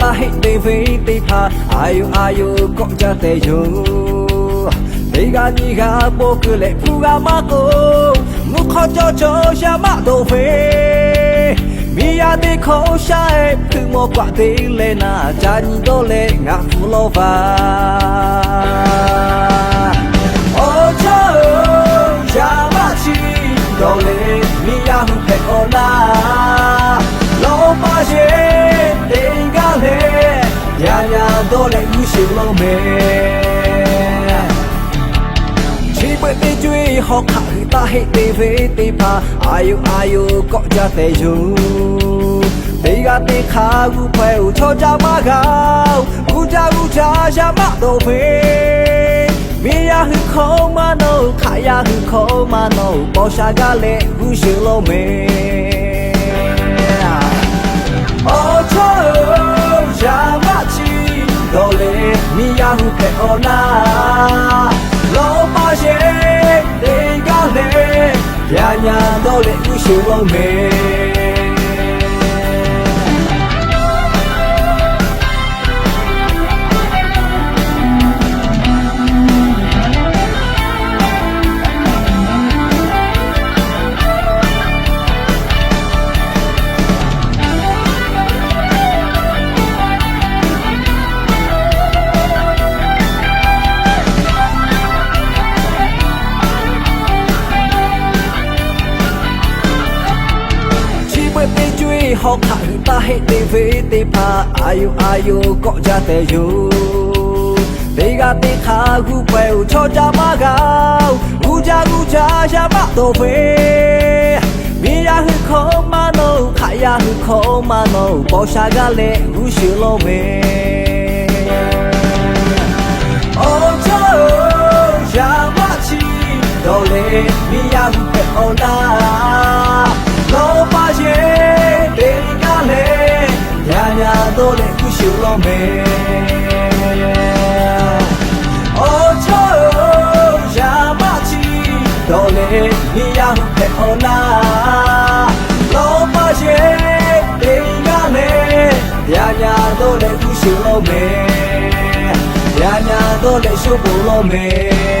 တာဟိတ်တေဖေးတေဖာအာယုအာယုကောကြတဲ့ယုဒီကကြီးကပိုကလေဖူကမကိုငုခေါ်ကြောကြောရှာမတော့ဖေးမိရတဲ့ခေါ်ရှာဖူမောကွာသေးလဲနာဂျာညီတော့လဲငါဖူလောပါ Dole, Ushilo Me. ချီပွေတေးကျွေးဟောက်ခါတာဟိတေဖေးတေဖာအာယုအာယုကော့ကြတဲ့ယုဘေကတေခါကူဖဲဦးချောကြမကောကူကြကူကြရှာမတော့ဖေးမိယာဟူခေါ်မနိုခါယာဟူခေါ်မနိုပေါ်ရှာကလည်းဟူရှိလို့မေ Dole, Miyahu Peona, Loma She, Dengale, Yanya Dole, Ushiro Me. ချီ ပေးကျွေးဟောက်ခါတာဟိတေဖေးတေဖာအာယုအာယုကော့ကြတဲ့ယုဒေကတေခါကူပွဲဦးချောကြမကောကူကြကူကြရှာမတော့ဖေးမိယာဟခေါ်မနိုခါယာဟခေါ်မနိုပေါ်ရှာကလည်းဟူရှိလို့မေ Oh Joe Yamachi Dole Miyahu pe ola Lo dole kushu lo me Oh Joe Yamachi Dole Miyahu pe ola Lo pa ye Denga le Ya ya dole kushu lo me ညာညာတော့လည်းရှုပ်ဖို့လို့မယ်